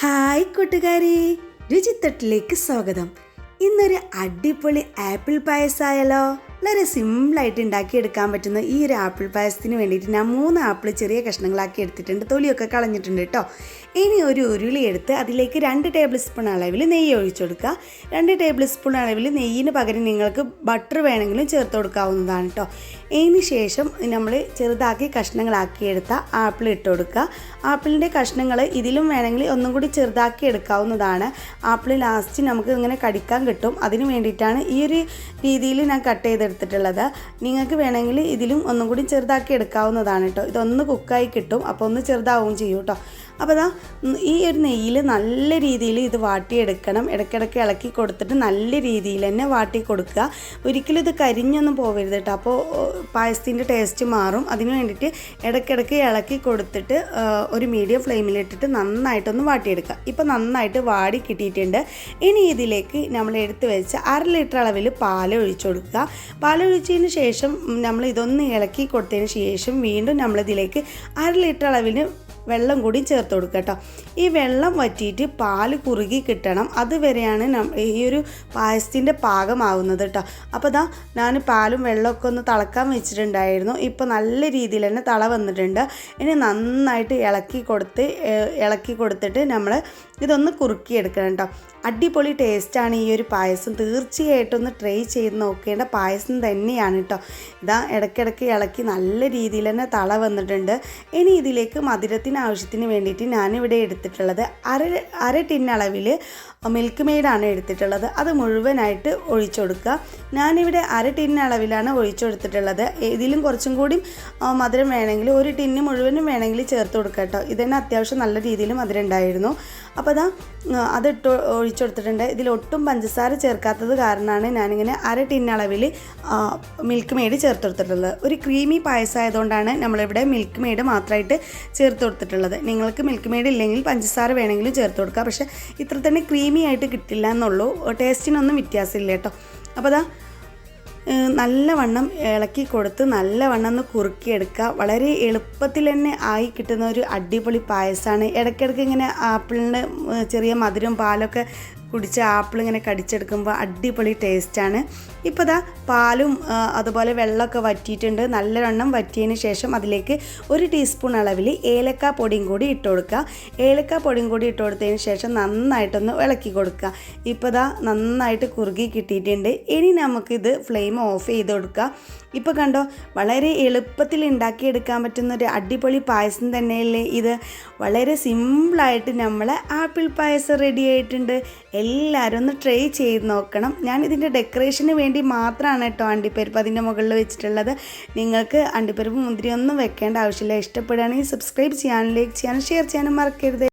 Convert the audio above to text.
Hi കൂട്ടുകാരി രുചിത്തട്ടിലേക്ക് സ്വാഗതം. ഇന്നൊരു അടിപൊളി ആപ്പിൾ പായസമായാലോ വളരെ സിമ്പിളായിട്ട് ഉണ്ടാക്കിയെടുക്കാൻ പറ്റുന്ന ഈ ഒരു ആപ്പിൾ പായസത്തിന് വേണ്ടിയിട്ട് ഞാൻ മൂന്ന് ആപ്പിൾ ചെറിയ കഷ്ണങ്ങളാക്കി എടുത്തിട്ടുണ്ട്. തൊലിയൊക്കെ കളഞ്ഞിട്ടുണ്ട് കേട്ടോ. ഇനി ഒരു ഉരുളി എടുത്ത് അതിലേക്ക് രണ്ട് ടേബിൾ സ്പൂൺ അളവിൽ നെയ്യ് ഒഴിച്ചു കൊടുക്കുക. രണ്ട് ടേബിൾ സ്പൂൺ അളവിൽ നെയ്യിന് പകരം നിങ്ങൾക്ക് ബട്ടർ വേണമെങ്കിലും ചേർത്ത് കൊടുക്കാവുന്നതാണ് കേട്ടോ. ഇതിന് ശേഷം നമ്മൾ ചെറുതാക്കി കഷ്ണങ്ങളാക്കി എടുത്ത ആപ്പിൾ ഇട്ട് കൊടുക്കുക. ആപ്പിളിന്റെ കഷ്ണങ്ങൾ ഇതിലും വേണമെങ്കിൽ ഒന്നും കൂടി ചെറുതാക്കി എടുക്കാവുന്നതാണ്. ആപ്പിൾ ലാസ്റ്റ് നമുക്ക് ഇങ്ങനെ കടിക്കാൻ കിട്ടും. അതിന് വേണ്ടിയിട്ടാണ് ഈ ഒരു രീതിയിൽ ഞാൻ കട്ട് ചെയ്തെടുത്തിട്ടുള്ളത് നിങ്ങൾക്ക് വേണമെങ്കിൽ ഇതിലും ഒന്നും കൂടി ചെറുതാക്കി എടുക്കാവുന്നതാണ് കേട്ടോ. ഇതൊന്ന് കുക്കായി കിട്ടും. അപ്പോൾ ഒന്ന് ചെറുതാവും ചെയ്യും കേട്ടോ. അപ്പോൾ അതാ ഈ ഒരു നെയ്യിൽ നല്ല രീതിയിൽ ഇത് വാട്ടിയെടുക്കണം. ഇടയ്ക്കിടയ്ക്ക് ഇളക്കി കൊടുത്തിട്ട് നല്ല രീതിയിൽ തന്നെ വാട്ടി കൊടുക്കുക. ഒരിക്കലും ഇത് കരിഞ്ഞൊന്നും പോകരുത് കേട്ടോ. അപ്പോൾ പായസത്തിന്റെ ടേസ്റ്റ് മാറും. അതിന് വേണ്ടിയിട്ട് ഇടയ്ക്കിടയ്ക്ക് ഇളക്കി കൊടുത്തിട്ട് ഒരു മീഡിയം ഫ്ലെയിമിലിട്ടിട്ട് നന്നായിട്ടൊന്ന് വാട്ടിയെടുക്കുക. ഇപ്പോൾ നന്നായിട്ട് വാടി കിട്ടിയിട്ടുണ്ട്. ഇനി ഇതിലേക്ക് നമ്മൾ എടുത്തു വെച്ച അര ലിറ്റർ അളവിൽ പാൽ ഒഴിച്ചു കൊടുക്കുക. പാൽ ഒഴിച്ചതിന് ശേഷം നമ്മൾ ഇതൊന്ന് ഇളക്കി കൊടുത്തതിന് ശേഷം വീണ്ടും നമ്മളിതിലേക്ക് അര ലിറ്റർ അളവിന് വെള്ളം കൂടി ചേർത്ത് കൊടുക്കുക കേട്ടോ. ഈ വെള്ളം വറ്റിയിട്ട് പാൽ കുറുകി കിട്ടണം. അതുവരെയാണ് ഈ ഒരു പായസത്തിന്റെ പാകമാവുന്നത് കേട്ടോ. അപ്പോൾ ദാ ഞാൻ പാലും വെള്ളമൊക്കെ ഒന്ന് തിളക്കാൻ വെച്ചിട്ടുണ്ടായിരുന്നു. ഇപ്പോൾ നല്ല രീതിയിൽ തന്നെ തള വന്നിട്ടുണ്ട്. ഇനി നന്നായിട്ട് ഇളക്കി കൊടുത്ത് ഇളക്കി കൊടുത്തിട്ട് നമ്മൾ ഇതൊന്ന് കുറുക്കിയെടുക്കണം കേട്ടോ അടിപൊളി ടേസ്റ്റാണ് ഈ ഒരു പായസം. തീർച്ചയായിട്ടും ഒന്ന് ട്രൈ ചെയ്ത് നോക്കേണ്ട പായസം തന്നെയാണ് കേട്ടോ ഇതാ ഇടയ്ക്കിടയ്ക്ക് ഇളക്കി നല്ല രീതിയിൽ തന്നെ തള വന്നിട്ടുണ്ട്. ഇനി ഇതിലേക്ക് മധുരത്തിന് ആവശ്യത്തിന് വേണ്ടിയിട്ട് ഞാനിവിടെ എടുത്തിട്ടുള്ളത് അര അര ടിന്നളവിൽ മിൽക്ക് മെയ്ഡാണ് എടുത്തിട്ടുള്ളത്. അത് മുഴുവനായിട്ട് ഒഴിച്ചു കൊടുക്കുക. ഞാനിവിടെ അര ടിന്ന അളവിലാണ് ഒഴിച്ചു കൊടുത്തിട്ടുള്ളത് ഇതിലും കുറച്ചും കൂടി മധുരം വേണമെങ്കിൽ ഒരു ടിന്ന് മുഴുവനും വേണമെങ്കിൽ ചേർത്ത് കൊടുക്കുക കേട്ടോ. ഇതന്നെ അത്യാവശ്യം നല്ല രീതിയിൽ മധുരം ഉണ്ടായിരുന്നു. അപ്പോൾ അതാ അത് ഇട്ട് ഒഴിച്ചു കൊടുത്തിട്ടുണ്ട് ഇതിൽ ഒട്ടും പഞ്ചസാര ചേർക്കാത്തത് കാരണമാണ് ഞാനിങ്ങനെ അര ടിന്ന അളവിൽ മിൽക്ക് മെയ്ഡ് ചേർത്ത് കൊടുത്തിട്ടുള്ളത്. ഒരു ക്രീമി പായസമായതുകൊണ്ടാണ് നമ്മളിവിടെ മിൽക്ക് മെയ്ഡ് മാത്രമായിട്ട് ചേർത്ത് കൊടുത്തിട്ടുള്ളത്. നിങ്ങൾക്ക് മിൽക്ക് മെയ്ഡ് ഇല്ലെങ്കിൽ പഞ്ചസാര വേണമെങ്കിലും ചേർത്ത് കൊടുക്കുക പക്ഷേ ഇത്ര തന്നെ ക്രീമി ആയിട്ട് കിട്ടില്ല എന്നുള്ളൂ. ടേസ്റ്റിനൊന്നും വ്യത്യാസമില്ല കേട്ടോ. അപ്പോൾ അതാ നല്ലവണ്ണം ഇളക്കി കൊടുത്ത് നല്ലവണ്ണം ഒന്ന് കുറുക്കിയെടുക്കുക. വളരെ എളുപ്പത്തിൽ തന്നെ ആയി കിട്ടുന്ന ഒരു അടിപൊളി പായസമാണ് ഇടയ്ക്കിടയ്ക്ക് ഇങ്ങനെ ആപ്പിളിന്റെ ചെറിയ മധുരം പാലൊക്കെ കുടിച്ച് ആപ്പിൾ ഇങ്ങനെ കടിച്ചെടുക്കുമ്പോൾ അടിപൊളി ടേസ്റ്റാണ്. ഇപ്പോൾ ദാ പാലും അതുപോലെ വെള്ളമൊക്കെ വറ്റിയിട്ടുണ്ട്. നല്ലവണ്ണം വറ്റിയതിന് ശേഷം അതിലേക്ക് ഒരു ടീസ്പൂൺ അളവിൽ ഏലക്ക പൊടിയും കൂടി ഇട്ട് കൊടുക്കുക. ഏലക്ക പൊടിയും കൂടി ഇട്ട് കൊടുത്തതിന് ശേഷം നന്നായിട്ടൊന്ന് ഇളക്കി കൊടുക്കുക. ഇപ്പോൾ ദാ നന്നായിട്ട് കുറുകി കിട്ടിയിട്ടുണ്ട്. ഇനി നമുക്കിത് ഫ്ലെയിം ഓഫ് ചെയ്ത് കൊടുക്കുക. ഇപ്പോൾ കണ്ടോ വളരെ എളുപ്പത്തിൽ ഉണ്ടാക്കിയെടുക്കാൻ പറ്റുന്ന ഒരു അടിപൊളി പായസം തന്നെയല്ലേ ഇത്. വളരെ സിമ്പിളായിട്ട് നമ്മൾ ആപ്പിൾ പായസം റെഡി ആയിട്ടുണ്ട്. എല്ലാവരും ഒന്ന് ട്രൈ ചെയ്ത് നോക്കണം. ഞാൻ ഇതിന്റെ ഡെക്കറേഷന് വേണ്ടി മാത്രമാണ് കേട്ടോ അണ്ടിപ്പരിപ്പ് അതിന്റെ മുകളിൽ വെച്ചിട്ടുള്ളത്. നിങ്ങൾക്ക് അണ്ടിപ്പരിപ്പ് മുന്തിരി ഒന്നും വെക്കേണ്ട ആവശ്യമില്ല. ഇഷ്ടപ്പെടുകയാണെങ്കിൽ സബ്സ്ക്രൈബ് ചെയ്യാനും ലൈക്ക് ചെയ്യാനും ഷെയർ ചെയ്യാനും മറക്കരുത്.